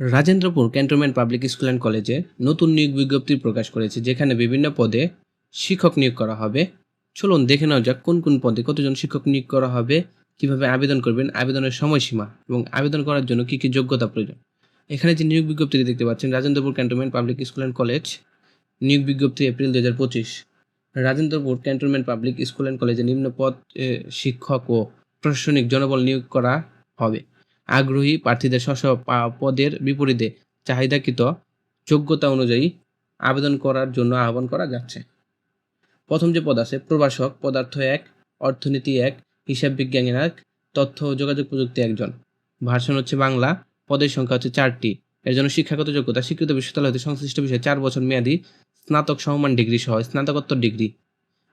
Rajendrapur cantonment public school and কলেজে নতুন নিয়োগ বিজ্ঞপ্তি প্রকাশ করেছে, যেখানে বিভিন্ন পদে শিক্ষক নিয়োগ করা হবে। চলুন দেখে নেওয়া যাক কোন কোন পদে কতজন শিক্ষক নিয়োগ করা হবে, কীভাবে আবেদন করবেন, আবেদনের সময়সীমা এবং আবেদন করার জন্য কী কী যোগ্যতা প্রয়োজন। এখানে যে নিয়োগ বিজ্ঞপ্তিটি দেখতে পাচ্ছেন, Rajendrapur cantonment public school and college, নিয়োগ বিজ্ঞপ্তি এপ্রিল দু হাজার পঁচিশ। Rajendrapur cantonment public school and কলেজে নিম্ন পদ শিক্ষক ও প্রশাসনিক জনবল নিয়োগ করা হবে। আগ্রহী প্রার্থীদের স্ব পদের বিপরীতে চাহিদাকৃত যোগ্যতা অনুযায়ী আবেদন করার জন্য আহ্বান করা যাচ্ছে। প্রথম যে পদ আছে, প্রভাষক পদার্থ এক, অর্থনীতি এক, হিসাব বিজ্ঞান এক, তথ্য ও যোগাযোগ প্রযুক্তি একজন। ভার্সন হচ্ছে বাংলা, পদের সংখ্যা হচ্ছে চারটি। এর জন্য শিক্ষাগত যোগ্যতা, স্বীকৃত বিশ্ববিদ্যালয় হতে সংশ্লিষ্ট বিষয়ে চার বছর মেয়াদী স্নাতক সমমান ডিগ্রি সহ স্নাতকোত্তর ডিগ্রি।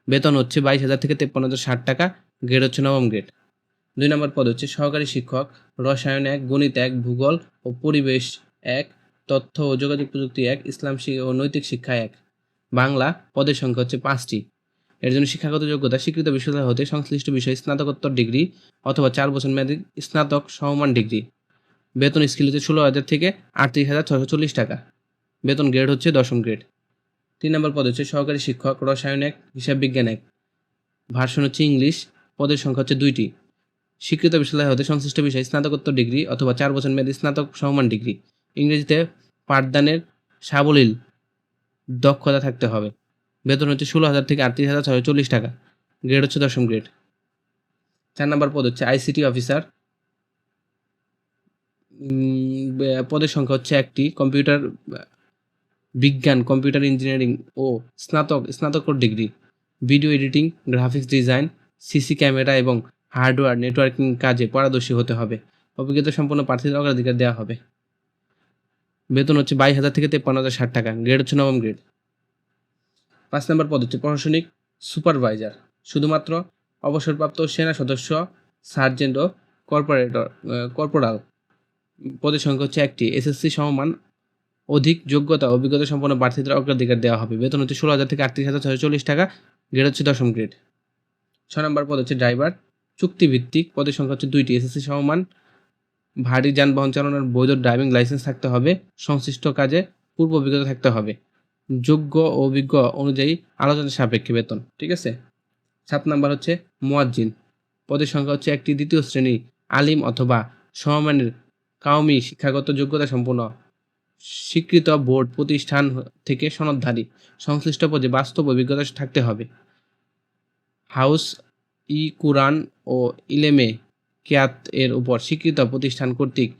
বেতন হচ্ছে বাইশ হাজার থেকে তেপ্পান্ন হাজার ষাট টাকা গ্রেড হচ্ছে নবম গ্রেড দুই নম্বর পদ হচ্ছে সহকারী শিক্ষক, রসায়ন এক, গণিত এক, ভূগোল ও পরিবেশ এক, তথ্য ও যোগাযোগ প্রযুক্তি এক, ইসলাম ও নৈতিক শিক্ষা এক। বাংলা পদের সংখ্যা হচ্ছে পাঁচটি। এর জন্য শিক্ষাগত যোগ্যতা, স্বীকৃত বিশ্ববিদ্যালয় হতে সংশ্লিষ্ট বিষয়ে স্নাতকোত্তর ডিগ্রি অথবা চার বছর মেয়াদী স্নাতক সমমান ডিগ্রি। বেতন স্কেল হচ্ছে ষোলো হাজার থেকে আটত্রিশ হাজার ছশো চল্লিশ টাকা। বেতন গ্রেড হচ্ছে দশম গ্রেড। তিন নম্বর পদ হচ্ছে সহকারী শিক্ষক, রসায়ন এক হিসাব বিজ্ঞান এক। ভার্সন হচ্ছে ইংলিশ, পদের সংখ্যা হচ্ছে দুইটি। স্বীকৃত বিশ্ববিদ্যালয় হতে সংশ্লিষ্ট বিষয়ে স্নাতকোত্তর ডিগ্রি অথবা চার বছর মেয়াদী স্নাতক সমমান ডিগ্রি। ইংরেজিতে পাঠদানের সাবলীল দক্ষতা থাকতে হবে। বেতন হচ্ছে ষোলো হাজার থেকে আটত্রিশ হাজার ছশো চল্লিশ টাকা। গ্রেড হচ্ছে দশম গ্রেড। চার নম্বর পদ হচ্ছে আইসিটি অফিসার। পদের সংখ্যা হচ্ছে একটি। কম্পিউটার, বিজ্ঞান, কম্পিউটার ইঞ্জিনিয়ারিং ও স্নাতক, স্নাতকোত্তর degree. Video editing, graphics design, CC camera এবং হার্ডওয়্যার নেটওয়ার্কিং কাজে পারদর্শী হতে হবে। অভিজ্ঞতা সম্পন্ন প্রার্থীদের অগ্রাধিকার দেওয়া হবে। বেতন হচ্ছে বাইশ হাজার থেকে তেপ্পান্ন হাজার ষাট টাকা। গ্রেড হচ্ছে নবম গ্রেড। পাঁচ নম্বর পদ হচ্ছে প্রশাসনিক সুপারভাইজার। শুধুমাত্র অবসরপ্রাপ্ত সেনা সদস্য, সার্জেন্ট ও কর্পোরেটর কর্পোরাল পদের সংখ্যা হচ্ছে একটি। এসএসসি সমমান অধিক যোগ্যতা, অভিজ্ঞতা সম্পন্ন প্রার্থীদের অগ্রাধিকার দেওয়া হবে। বেতন হচ্ছে ষোলো হাজার থেকে আটত্রিশ হাজার ছশো চল্লিশ টাকা। গ্রেড হচ্ছে দশম গ্রেড। ছ নম্বর পদ হচ্ছে ড্রাইভার। চুক্তিভিত্তিক পদের সংখ্যা হচ্ছে দুইটি, এসএসসি সমমান ভারী যানবাহন চালানোর বৈধ ড্রাইভিং লাইসেন্স থাকতে হবে, সংশ্লিষ্ট কাজে পূর্ব অভিজ্ঞতা থাকতে হবে। যোগ্য ও অভিজ্ঞ অনুযায়ী আলোচনা সাপেক্ষে বেতন, ঠিক আছে? সাত নাম্বার হচ্ছে মোয়াজ্জিন, পদের সংখ্যা হচ্ছে একটি, দ্বিতীয় শ্রেণি, আলিম অথবা সমমানের কাউমি শিক্ষাগত যোগ্যতা সম্পন্ন, স্বীকৃত বোর্ড প্রতিষ্ঠান থেকে সনদধারী, সংশ্লিষ্ট পদে বাস্তব অভিজ্ঞতা থাকতে হবে। হাউস ই কুরআন ও ইলেমে কেয়াত এর উপর স্বীকৃত প্রতিষ্ঠান কর্তৃক